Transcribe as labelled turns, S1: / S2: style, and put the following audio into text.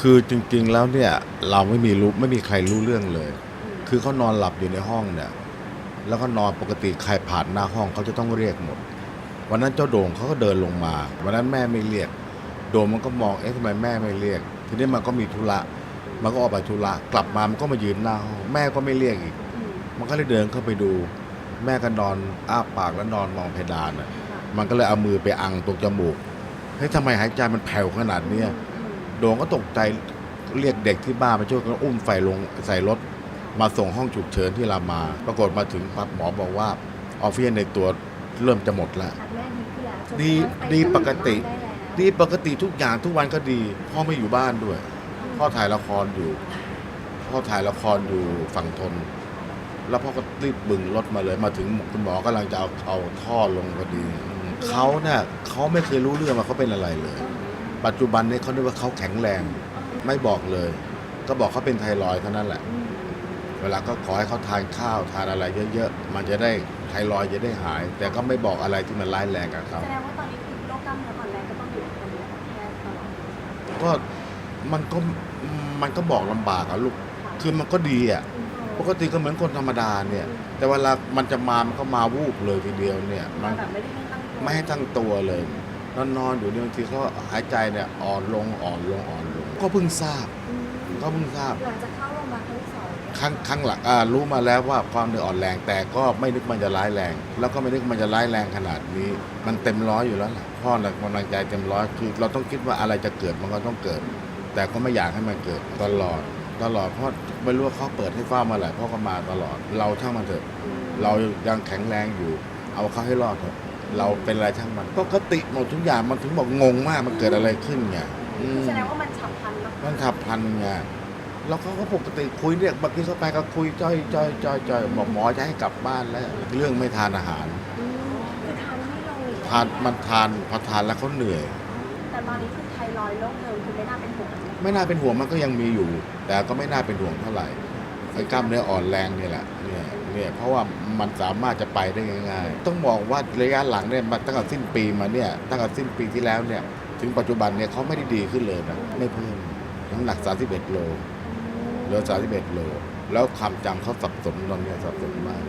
S1: คือจริงๆแล้วเนี่ยเราไม่มีรู้ไม่มีใครรู้เรื่องเลย คือเขานอนหลับอยู่ในห้องเนี่ย แล้วก็นอนปกติใครผ่านหน้าห้องเขาจะต้องเรียกหมด วันนั้นเจ้าโด่งเขาก็เดินลงมา วันนั้นแม่ไม่เรียก โด่งมันก็มองเอ๊ะทำไมแม่ไม่เรียก ทีนี้มันก็มีธุระมันก็ออกไปธุระกลับมามันก็มายืนหน้าห้องแม่ก็ไม่เรียกอีก มันก็เลยเดินเข้าไปดู แม่ก็นอนอ้าปากแล้วนอนมองเพดานอะมันก็เลยเอามือไปอังตรงจมูกเฮ้ยทำไมหายใจมันแผ่วขนาดเนี้ย โด่งก็ตกใจเรียกเด็กที่บ้านมาช่วยกันอุ้มไฟลงใส่รถมาส่งห้องฉุกเฉินที่รามา ปรากฏมาถึงปั๊บหมอบอกว่าออกซิเจนในตัวเริ่มจะหมดแล้ว
S2: แม่ดีขึ้นแล้วจน
S1: ดี
S2: กระทั่งไป
S1: ดีปกติ
S2: ได้แล้ว
S1: ดีปกติทุกอย่างทุกวันก็ดีพ่อไม่อยู่บ้านด้วย พ่อถ่ายละครอยู่ พ่อถ่ายละครอยู่ฝั่งทน แล้วพ่อก็รีบบึงรถมาเลยมาถึงคุณหมอกำลังจะเอาเอาท่อลงพอดีเขาเนี่ยเขาไม่เคยรู้เรื่องว่าเขาเป็นอะไรเลย ปัจจุบันนี้เขาคิดว่าเขาแข็งแรง ไม่บอกเลย ก็บอกเขาเป็นไทรอยด์เท่านั้นแหละ เวลาก็ขอให้เขาทานข้าวทานอะไรเยอะๆมันจะได้ไทรอยด์จะได้หาย แต่ก็ไม่บอกอะไรที่มันร้ายแรงกับเขา
S2: แสดงว่าตอนนี้คือโรคกล้ามเนื้ออ่อนแรงก็ต้องอยู่กับทันตแพทย์ตลอด
S1: ก็มันก็มันก็บอกลำบากอะลูกคือมันก็ดีอะปกติก็เหมือนคนธรรมดาเนี่ย แต่เวลามันจะมามันก็มาวูบเลยทีเดียวเนี่ย มัน
S2: แบบไม่ได้ตั้งตัว
S1: ไม่ให้ตั้งตัวเลย นอนนอนๆอยู่เนี่ยบางทีเขาหายใจเนี่ยอ่อนลงอ่อนลงอ่อนลง ก็เพิ่งทราบ
S2: อืม
S1: ก็เพิ่งทราบ
S2: หลังจากเข้าโรงพยาบาลครั้งที่สอง
S1: ครั้งครั้งหลังอ่ารู้มาแล้วว่าความเหนื่อยอ่อนแรงแต่ก็ไม่นึกมันจะร้ายแรง แล้วก็ไม่นึกมันจะร้ายแรงขนาดนี้ มันเต็มร้อยอยู่แล้วล่ะพ่อน่ะกำลังใจเต็มร้อยคือ เราต้องคิดว่าอะไรจะเกิดมันก็ต้องเกิด แต่ก็ไม่อยากให้มันเกิดตลอด ตลอดเพราะไม่รู้ว่าเขาเปิดให้เฝ้ามาแหละพ่อก็มาตลอด เราช่างมันเถอะ เรายังแข็งแรงอยู่ เอาเขาให้รอดเถอะ เราเป็นอะไรช่างมันปกติหมดทุกอย่างมันถึงบอกงงมากมันเกิดอะไรขึ้นไงอืม
S2: แสดงว่ามันฉับพลันมาก
S1: มันขับพันไงแล้วเขาก็ปกติคุยเรียกบางทีเขาไปก็คุยจ้อยจ้อยจ้อยจ้อยบอกหมอจะให้กลับบ้านแล้ว เรื่องไม่ทานอาหาร
S2: อืมคือทานไม่ลงหรือ
S1: ทานมันทานพอทานแล้วเขาเหนื่อย
S2: แต่ตอนนี้คือไทรอยด์โรคเดิมคือไม่น่าเป็นห่วง
S1: ไม่น่าเป็นห่วงมันก็ยังมีอยู่ แต่ก็ไม่น่าเป็นห่วงเท่าไหร่ ไอ้กล้ามเนื้ออ่อนแรงเนี่ยแหละเนี่ยเนี่ยเพราะว่ามันสามารถจะไปได้ง่ายๆ ต้องบอกว่าระยะหลังเนี่ยมาตั้งแต่สิ้นปีมาเนี่ยตั้งแต่สิ้นปีที่แล้วเนี่ยถึงปัจจุบันเนี่ยเขาไม่ได้ดีขึ้นเลยนะไม่เพิ่มน้ำหนัก 31 โลเหลือ31 โล แล้วความจำเขาสับสนตอนเนี้ยสับสนมาก